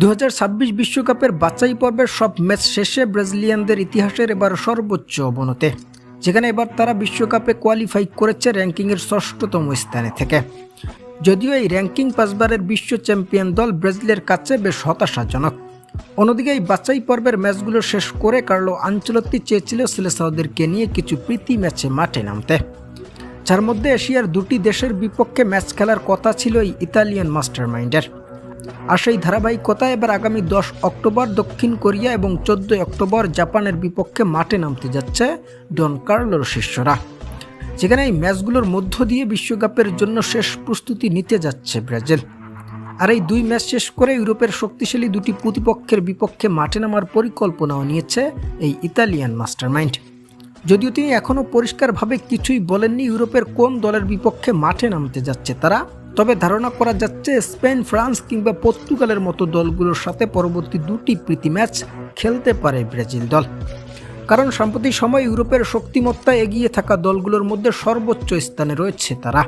দু বিশ্বকাপের বাছাই পর্বের সব ম্যাচ শেষে ব্রাজিলিয়ানদের ইতিহাসের এবার সর্বোচ্চ অবনতে, যেখানে এবার তারা বিশ্বকাপে কোয়ালিফাই করেছে র্যাঙ্কিংয়ের ষষ্ঠতম স্থানে থেকে। যদিও এই র্যাঙ্কিং পাঁচবারের বিশ্ব চ্যাম্পিয়ন দল ব্রাজিলের কাছে বেশ হতাশাজনক। অন্যদিকে এই বাছাই পর্বের ম্যাচগুলো শেষ করে কার্লো আঞ্চলত্তি চেয়েছিল সিলেসাওদেরকে নিয়ে কিছু প্রীতি ম্যাচে মাঠে নামতে। যার মধ্যে এশিয়ার দুটি দেশের বিপক্ষে ম্যাচ খেলার কথা ছিল এই ইতালিয়ান মাস্টার মাইন্ডের আর সেই ধারাবাহিকতা এবার আগামী দশ অক্টোবর দক্ষিণ কোরিয়া এবং চোদ্দই অক্টোবর জাপানের বিপক্ষে মাঠে নামতে যাচ্ছে ডন কার্লোর শিষ্যরা। যেখানে এই ম্যাচগুলোর মধ্য দিয়ে বিশ্বকাপের জন্য শেষ প্রস্তুতি নিতে যাচ্ছে ব্রাজিল। আর এই দুই ম্যাচ শেষ করে ইউরোপের শক্তিশালী দুটি প্রতিপক্ষের বিপক্ষে মাঠে নামার পরিকল্পনাও নিয়েছে এই ইতালিয়ান মাস্টারমাইন্ড। যদিও তিনি এখনও পরিষ্কারভাবে কিছুই বলেননি ইউরোপের কোন দলের বিপক্ষে মাঠে নামতে যাচ্ছে তারা তবে ধারণা করা যাচ্ছে স্পেন, ফ্রান্স কিংবা পর্তুগালের মতো দলগুলোর সাথে পরবর্তী দুটি প্রীতি ম্যাচ খেলতে পারে ব্রাজিল দল। কারণ সাম্প্রতিক সময় ইউরোপের শক্তিমত্তা এগিয়ে থাকা দলগুলোর মধ্যে সর্বোচ্চ স্থানে রয়েছে তারা।